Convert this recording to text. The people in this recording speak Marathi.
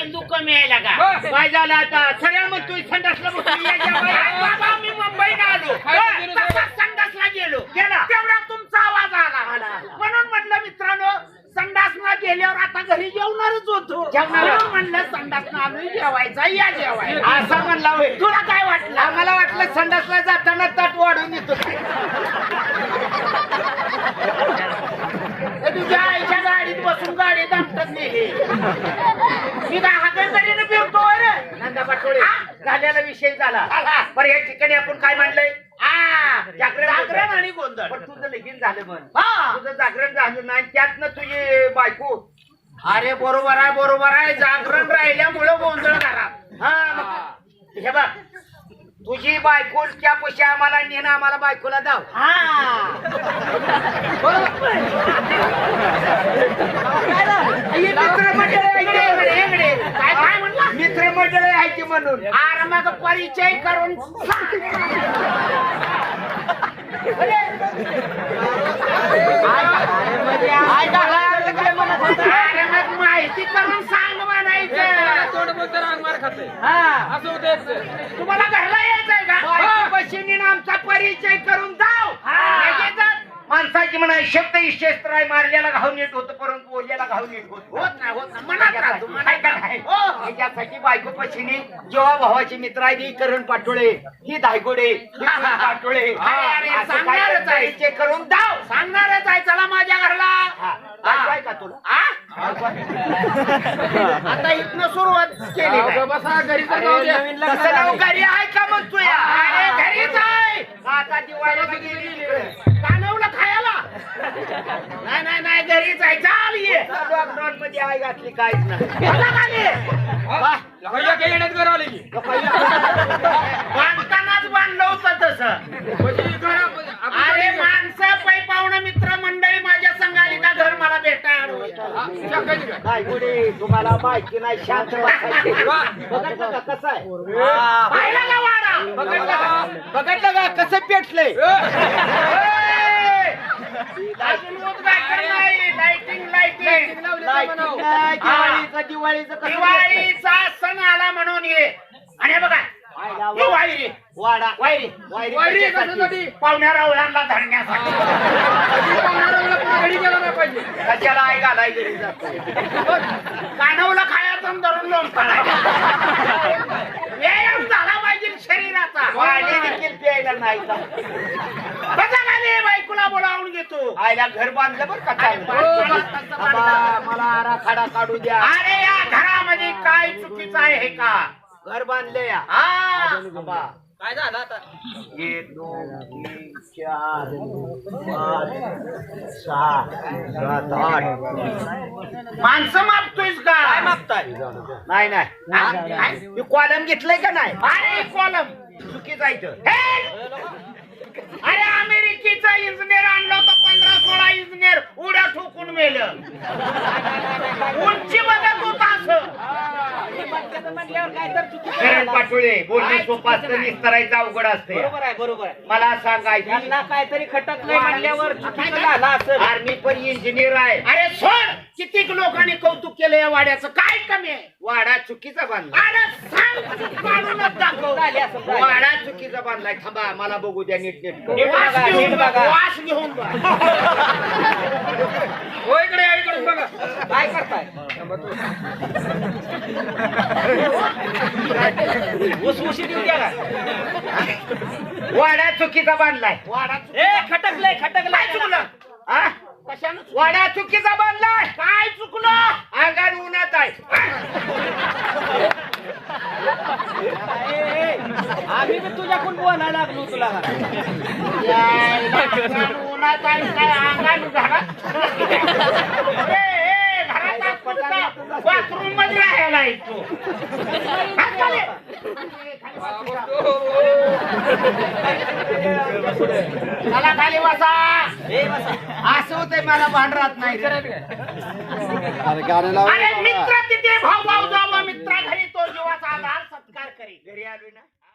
मेंदू कमी यायला का. काय झालं आता? सरळ मग तू संडासला. बाबा मी मुंबईला आलो. संडासला गेलो. गेला. तेवढा तुमचा आवाज आला. म्हणून म्हणलं मित्रांनो संडासला गेल्यावर आता घरी जेवणारच होतो. जेवणार. म्हणून म्हणलं संडासला आलोय जेवायचा या जेवायला असा म्हणला होय. तुला काय वाटलं? आम्हाला वाटलं संडासला जाताना ताट वाढून येतो. तुझ्या आईच्या गाडीत बसून गाडी दामटत नेली. मी काय पाटोळे झालेला विषय झाला. पण या ठिकाणी आपण काय म्हणलंय? जागरण जागरण आणि गोंधळ. पण तुझं लगीन झालं म्हण तुझं जागरण झालं नाही त्यातनं तुझी बायको. अरे बरोबर आहे बरोबर आहे. जागरण राहिल्यामुळं गोंधळ घरात. हा मग हे बघ तुझी बायको त्या पैसे आम्हाला नेणं आम्हाला बायकोला दाव. हा. मित्रमंडळ मित्रमंडळ आहे की म्हणून? अरे मग परिचय करून अरे. मग माहिती करून सांग. खाते. हा. असं होतं. तुम्हाला घरला यायचंय का? आमचा परिचय करून. लगेचच. माणसाची म्हणा शब्द इशेस्त्र आहे मारल्याला घाव नीट होतं परंतु बोलल्याला घाव नीट होत. होत नाही होत नाही. मनात राहतो मनात राहतो. हो. बायको पशीने जेव्हा भावाची मित्र आहे ही करण पाटोळे ही धायगोडे ही पाटोळे. अरे, अरे, असं सांगणारच काय आहे. परिचय करून दाव सांगणारच आहे चला माझ्या घरला हा. बायको आहे का तुला आ? आता इथनं सुरुवात केली घरी. तसं नाव आहे का मग तू या अरे घरीच आहे. आता दिवाळीला गेली. कानवलं खायला. नाही नाही नाही घरीच आहे. चाल ये. लॉकडाऊन मध्ये आई घातली काहीच नाही. खाली. हा? बांधतानाच बांधलं होतं तसं. हा? धायगोडे तुम्हाला माहिती नाही शांत बसायचे वा. बघितलं का कसं आहे? पाहिला का वाडा? बघितलं का? बघितलं का कसं पेटलंय? नाही. दिवाळीचं दिवाळीचं कसं दिवाळीचा सण आला म्हणून ये. आणि हे बघा? ही वाडा वायरी वायरी वायरी कशासाठी? कशासाठी? पाहुण्या रावळांना धरण्यासाठी. पाहुण्याला पुन्हा घरी गेला नाही पाहिजे? कशाला आई घालाय घरी जातो कानवला खायचं आणि धरून लोण व्यायाम झाला पाहिजे शरीराचा. वाडी देखील प्यायला नाही का बसा खाली बायकोला बोलावून घेतो आईला घर बांधलं बरं का तसं बाबा, बांधलं. मला आराखडा काढू द्या. अरे या घरामध्ये काय चुकीचं आहे हे का? घर बांधले या. हा. बाबा. काय झालं आता? एक दोन तीन चार पाच सहा सात आठ. माणसं मागतोयस का? काय मागताय नाही? नाही? मी कॉलम घेतलंय का नाही? अरे कॉलम चुकीचं आहे इथं. अरे अमेरिकेचा इंजिनियर आणला होता पंधरा सोळा इंजिनियर उड्या ठोकून मेलं. उंची असं करण पाटोळे बोलणे सोपं असतं निस्तरायचं अवघड असते. बरोबर आहे बरोबर आहे. मला सांगायचं त्यांना काहीतरी खटकलंय म्हणल्यावर चुकीचं झालं असं आर्मी पण इंजिनियर आहे. अरे सोड! कितीक लोकांनी कौतुक केलं या वाड्याचं? काय कमी आहे? वाडा चुकीचा बांधला. अरे सांग चूक काढूनच दाखव. झाले असं झाले. वाडा चुकीचा बांधलाय. थांबा मला बघू द्या नीट नीट. नीट वास बघा, घेऊन नीट बघ, बघा. वास घेऊन बघ. हो इकडे या, बघा. काय करताय? उसउशीत येऊ द्या का वाडा चुकीचा बांधलाय. वाडा ए खटकलंय चुकलं? हा कशानं वाडा चुकीचा बांधलाय. काय चुकलं? अंगात उन्हात आहे. आम्ही बी तुझ्याकडून बोलायला लागलो तुला. उन्हात आणि काय असतो का? बाथरूममध्ये राहायला येतो हात खाली. चला खाली बसा. असं होतंय मला भांडरात नाही अरे मित्र तिथे भाऊ भाऊ जावं मित्रा घरी तो जीवाचा आधार सत्कार करी घरी आलोय ना?